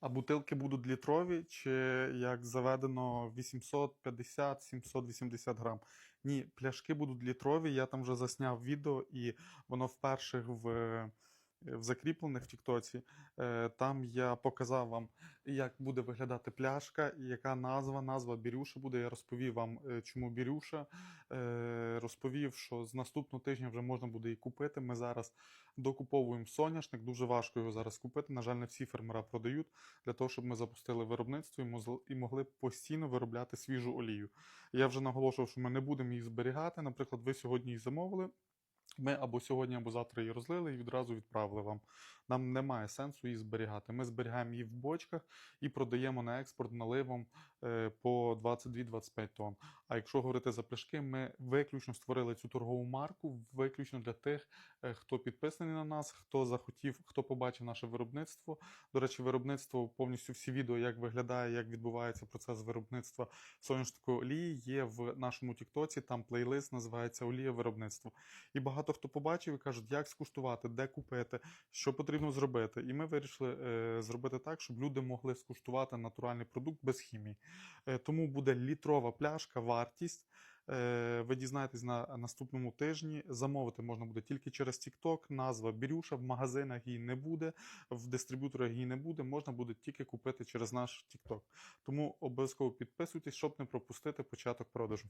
А бутилки будуть літрові, чи як заведено 850-780 грам? Ні, пляшки будуть літрові. Я там вже засняв відео, і воно вперше в, в закріплених в Тіктоці. Е, Там я показав вам, як буде виглядати пляшка, яка назва. Назва Бірюша буде. Я розповів вам, е, чому Бірюша. Е, Розповів, що з наступного тижня вже можна буде її купити. Ми зараз докуповуємо соняшник. Дуже важко його зараз купити. На жаль, не всі фермера продають для того, щоб ми запустили виробництво і могли постійно виробляти свіжу олію. Я вже наголошував, що ми не будемо їх зберігати. Наприклад, ви сьогодні їх замовили. Ми або сьогодні, або завтра її розлили і відразу відправили вам. Нам немає сенсу її зберігати. Ми зберігаємо її в бочках і продаємо на експорт наливом е, по 22-25 тонн. А якщо говорити за пляшки, ми виключно створили цю торгову марку, виключно для тих, е, хто підписаний на нас, хто захотів, хто побачив наше виробництво. До речі, виробництво повністю всі відео, як виглядає, як відбувається процес виробництва соняшникової олії, є в нашому Тіктоці. Там плейлист називається Олія виробництво. І багато хто побачив і кажуть, як скуштувати, де купити, що потрібно зробити. І ми вирішили е, зробити так, щоб люди могли скуштувати натуральний продукт без хімії. Е, тому буде літрова пляшка, вартість. Е, Ви дізнаєтесь на наступному тижні. Замовити можна буде тільки через TikTok. Назва Бірюша. В магазинах її не буде, в дистриб'юторах її не буде. Можна буде тільки купити через наш TikTok. Тому обов'язково підписуйтесь, щоб не пропустити початок продажу.